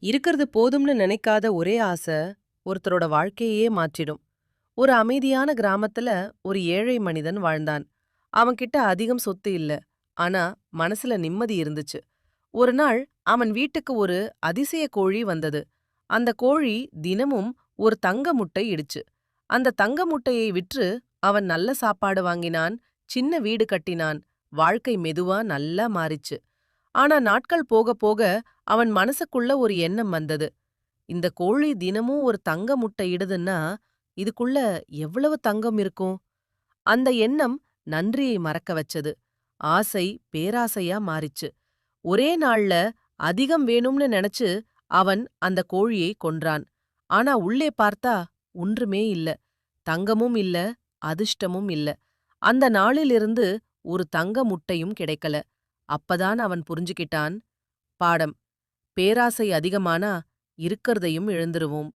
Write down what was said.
இருக்கிறது போதும்னு நினைக்காத ஒரே ஆசை ஒருத்தரோட வாழ்க்கையே மாற்றிடும். ஒரு அமைதியான கிராமத்துல ஒரு ஏழை மனிதன் வாழ்ந்தான். அவன்கிட்ட அதிகம் சொத்து இல்ல ஆனா மனசுல நிம்மதி இருந்துச்சு. ஒரு நாள் அவன் வீட்டுக்கு ஒரு அதிசய கோழி வந்தது. அந்த கோழி தினமும் ஒரு தங்க முட்டை இடிச்சு. அந்த தங்க முட்டையை விற்று அவன் நல்ல சாப்பாடு வாங்கினான் சின்ன வீடு கட்டினான் வாழ்க்கை மெதுவா நல்லா மாறிச்சு. ஆனா நாட்கள் போக போக அவன் மனசுக்குள்ள ஒரு எண்ணம் வந்தது. இந்த கோழி தினமும் ஒரு தங்க முட்டை இடுதுன்னா இதுக்குள்ள எவ்வளவு தங்கம் இருக்கும்? அந்த எண்ணம் நன்றியை மறக்க வச்சது. ஆசை பேராசையா மாறிச்சு. ஒரே நாள்ல அதிகம் வேணும்னு நினைச்சு அவன் அந்த கோழியை கொன்றான். ஆனா உள்ளே பார்த்தா ஒன்றுமே இல்ல. தங்கமும் இல்ல அதிர்ஷ்டமும் இல்ல. அந்த நாளிலிருந்து ஒரு தங்க முட்டையும் கிடைக்கல. அப்பதான் அவன் புரிஞ்சுக்கிட்டான். பாடம். பேராசை அதிகமானா இருக்கறதையும் இழந்துருவோம்.